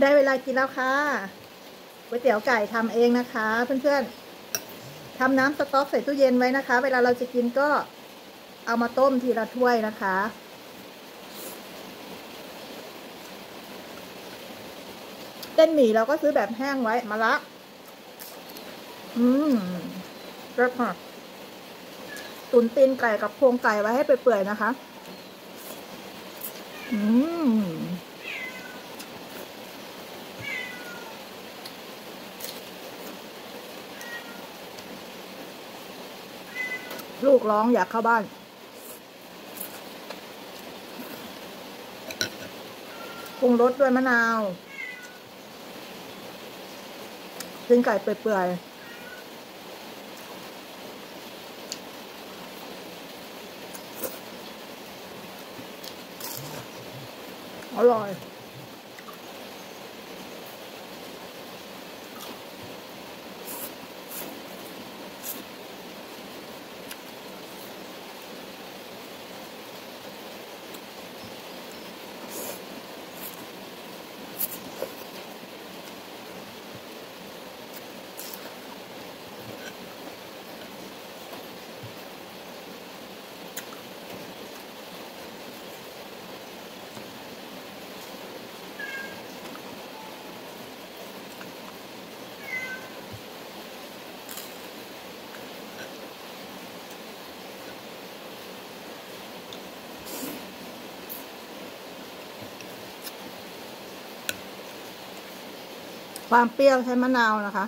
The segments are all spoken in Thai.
ได้เวลากินแล้วค่ะก๋วยเตี๋ยวไก่ทำเองนะคะ เพื่อนๆทำน้ำสต๊อกใส่ตู้เย็นไว้นะคะ เวลาเราจะกินก็เอามาต้มทีละถ้วยนะคะ เส้นหมี่เราก็ซื้อแบบแห้งไว้มาละ อืมเรียบค่ะตุนตีนไก่กับโครงไก่ไว้ให้เปื่อยๆนะคะ อืม ลูกร้องอยากเข้าบ้าน ปรุงรสด้วยมะนาวกินไก่เปื่อยๆอร่อย ความเปรี้ยวใช้มะนาวนะคะ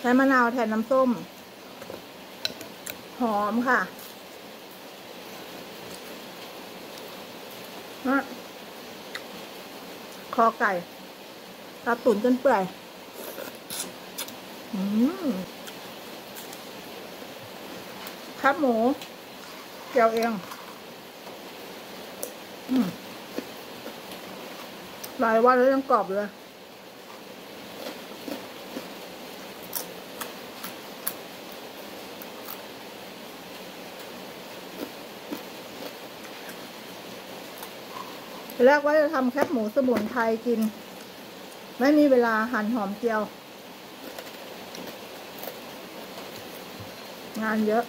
ใช้มะนาวแทนน้ำส้ม หอมค่ะนะคอไก่ตาตุ๋นจนเปื่อยอืมครับหมูเจียวเองอืมหลายวันแล้วยังกรอบเลย แรกว่าจะทำแคบหมูสมุนไพรกิน ไม่มีเวลาหั่นหอมเจียว งานเยอะ